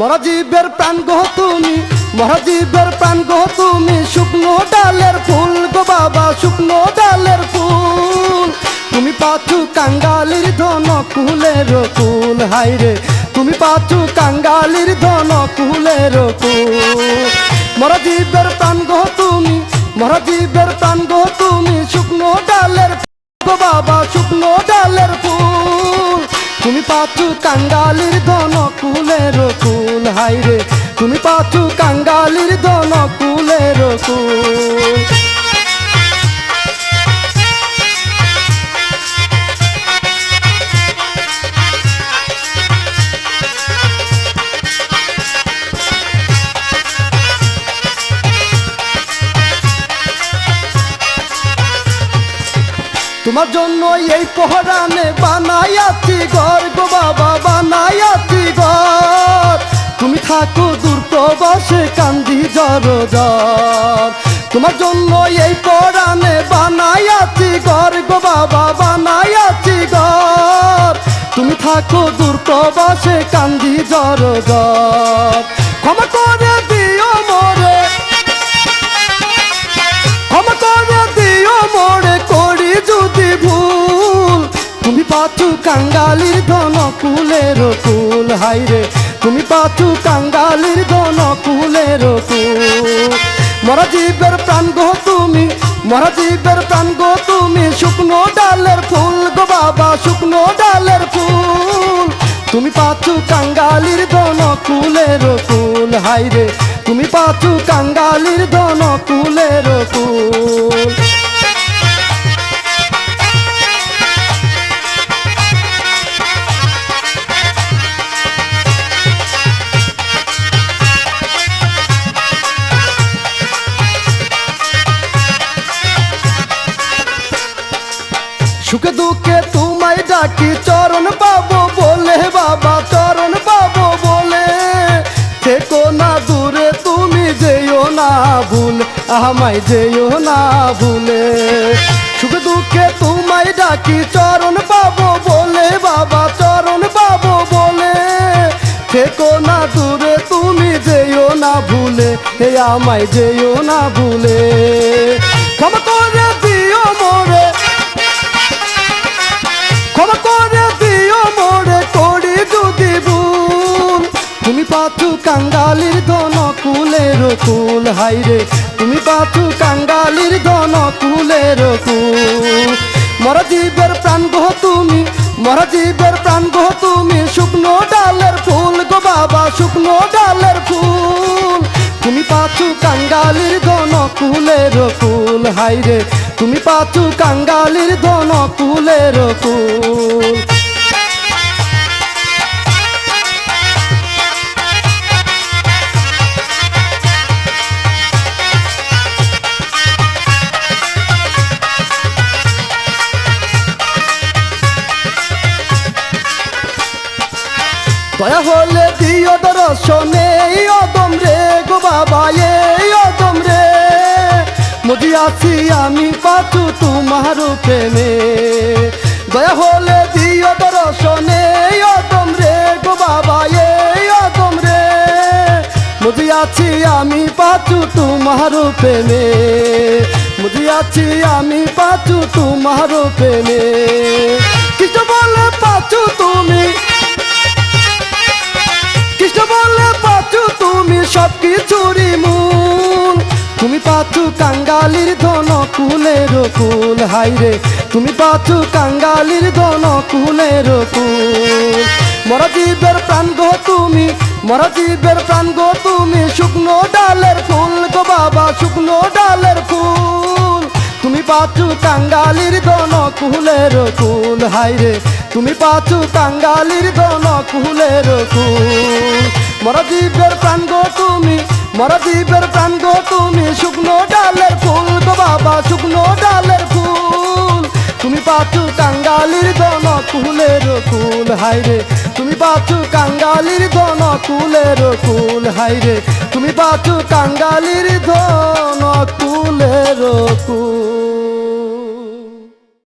মরাজীবের প্রাণ গো তুমি মহাজীবের প্রাণ গো তুমি, শুকনো ডালের ফুল গো বাবা, শুকনো ডালের ফুল। তুমি পাচু কাঙ্গালির ধন, কুলের কুল হাইরে তুমি পাচু কাঙ্গালির ধন, কুলের কুল মরাজীবের প্রাণ গো তুমি মহাজীবের প্রাণ গো তুমি, শুকনো ডালের গো বাবা, শুকনো ডালের ফুল। তুমি পাচু কাঙ্গালির ধন, কুলের কুল হাইরে, তুমি পাচু কাঙ্গালির ধন কুলের কুল তোমার জন্য এই পহরানে বানাইয়াছি ঘর গো বাবা, বানাইয়াছি তুমি থাকো দূর প্রবাসে কান্দি জর জর তোমার জন্য এই পহরানে বানাইয়াছি ঘর গো বাবা, বানাইয়াছি ঘর। তুমি থাকো দূর প্রবাসে কান্দি জর জর ক্ষমা করে দিও মোরে। ক্ষমা করে দিও মোরে, করি যদি ভুল। তুমি পাচু কাঙ্গালির ধন কুলের কুল হাইরে তুমি পাচু কাঙ্গালির ধন কুলের কুল মরা জীবের প্রাণ গো তুমি মরা জীবের প্রাণ গো তুমি, শুকনো ডালের ফুল গো বাবা, শুকনো ডালের ফুল। তুমি পাচু কাঙ্গালির ধন কুলের কুল হাইরে তুমি পাচু কাঙ্গালির ধন কুলের কুল। সুখে দুঃখে তোমায় ডাকি, চরণ পাবো বলে, বাবা, চরণ পাবো বলে। থেকো না দূরে, তুমি যেও না ভুল, আমায় যেও না ভুলে। সুখে দুঃখে তোমায় ডাকি, চরণ পাবো বলে, বাবা, চরণ পাবো বলে। থেকো না দূরে, তুমি যেও না ভুলে হে আমায় যেও না ভুলে। ক্ষমা কুলের কুল হাইরে তুমি পাচু কাঙ্গালির ধন কুলের কুল মরা জীবের প্রাণ গো তুমি, মরা জীবের প্রাণ গো তুমি, শুকনো ডালের ফুল গো বাবা, শুকনো ডালের ফুল। তুমি পাচু কাঙ্গালির ধন কুলের কুল হাইরে তুমি পাচু কাঙ্গালির ধন কুলের কুল দয়া হলে দিও দর্শনে অদম রে গো বাবা, এই অদম রে। মজি আছি আমি পাচু তোমার প্রেমে। দয়া হলে দিও দর্শনে অদম রে গো বাবা, এই অদম রে। মজি আছি আমি পাচু তোমার প্রেমে। মজি আছি আমি পাচু তোমার প্রেমে। সব কিছুরই মূল। তুমি পাচু কাঙ্গালির ধন কুলের কুল হাইরে তুমি পাচু কাঙ্গালির ধন কুলের কুল মরা জীবের প্রাণ গো তুমি মরা জীবের প্রাণ গো তুমি, শুকনো ডালের ফুল গো বাবা, শুকনো ডালের ফুল। তুমি পাচু কাঙ্গালির ধন কুলের কুল হাইরে তুমি পাচু কাঙ্গালির ধন কুলের কুল মরা জীবের প্রাণ গো তুমি মরা জীবের প্রাণ গো তুমি, শুকনো ডালের ফুল গো বাবা, শুকনো ডালের ফুল। তুমি পাচু কাঙ্গালির ধন কুলের কুল হাইরে তুমি পাচু কাঙ্গালির ধন কুলের কুল হাইরে তুমি পাচু কাঙ্গালির ধন